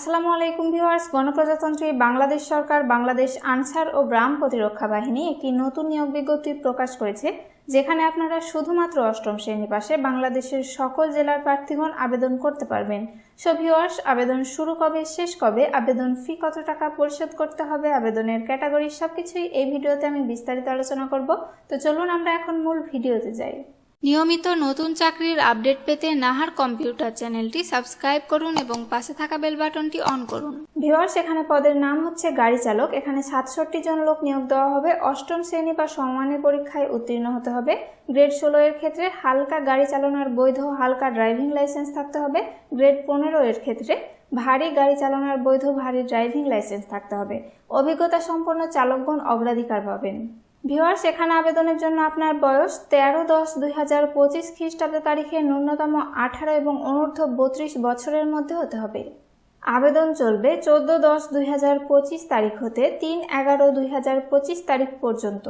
আসসালামু আলাইকুম ভিউয়ার্স, গণপ্রজাতন্ত্রী বাংলাদেশ সরকার, বাংলাদেশ আনসার ও গ্রাম প্রতিরক্ষা বাহিনী একটি নতুন নিয়োগ বিজ্ঞপ্তি প্রকাশ করেছে, যেখানে আপনারা শুধুমাত্র অষ্টম শ্রেণি পাশে বাংলাদেশের সকল জেলার প্রার্থীগণ আবেদন করতে পারবেন। সো ভিউয়ার্স আবেদন শুরু কবে, শেষ কবে, আবেদন ফি কত টাকা পরিশোধ করতে হবে, আবেদনের ক্যাটাগরি সবকিছুই এই ভিডিওতে আমি বিস্তারিত আলোচনা করব। তো চলুন আমরা এখন মূল ভিডিওতে যাই। নিয়মিত নতুন চাকরির আপডেট পেতে নাহার কম্পিউটার চ্যানেলটি সাবস্ক্রাইব করুন এবং পাশে থাকা বেল বাটনটি অন করুন। ভিওয়ার্স এখানে পদের নাম হচ্ছে গাড়ি চালক। এখানে সাতষট্টি জন লোক নিয়োগ দেওয়া হবে। অষ্টম শ্রেণি বা সমমানের পরীক্ষায় উত্তীর্ণ হতে হবে। গ্রেড ষোলো এর ক্ষেত্রে হালকা গাড়ি চালানোর বৈধ হালকা ড্রাইভিং লাইসেন্স থাকতে হবে। গ্রেড পনেরো এর ক্ষেত্রে ভারী গাড়ি চালানোর বৈধ ভারী ড্রাইভিং লাইসেন্স থাকতে হবে। অভিজ্ঞতা সম্পন্ন চালকগণ অগ্রাধিকার পাবেন। ভিওয়ার্স এখানে আবেদনের জন্য আপনার বয়স তেরো দশ দুই হাজার পঁচিশ খ্রিস্টাব্দ তারিখে ন্যূনতম আঠারো এবং অনূর্ধ্ব বত্রিশ বছরের মধ্যে হতে হবে। আবেদন চলবে চোদ্দ দশ দুই হাজার পঁচিশ তারিখ হতে তিন এগারো দুই হাজার পঁচিশ তারিখ পর্যন্ত।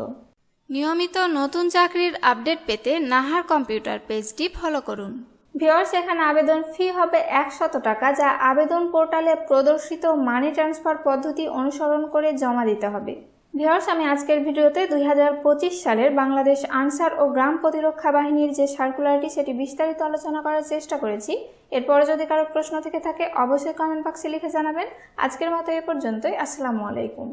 নিয়মিত নতুন চাকরির আপডেট পেতে নাহার কম্পিউটার পেজটি ফলো করুন। ভিওয়ার্স এখানে আবেদন ফি হবে একশত টাকা যা আবেদন পোর্টালে প্রদর্শিত মানি ট্রান্সফার পদ্ধতি অনুসরণ করে জমা দিতে হবে। ভিওয়ার্স আমি আজকের ভিডিওতে দুই হাজার পঁচিশ সালের বাংলাদেশ আনসার ও গ্রাম প্রতিরক্ষা বাহিনীর যে সার্কুলারটি সেটি বিস্তারিত আলোচনা করার চেষ্টা করেছি। এরপরে যদি কারও প্রশ্ন থেকে থাকে, অবশ্যই কমেন্ট বক্সে লিখে জানাবেন। আজকের মতো এ পর্যন্তই। আসসালামু আলাইকুম।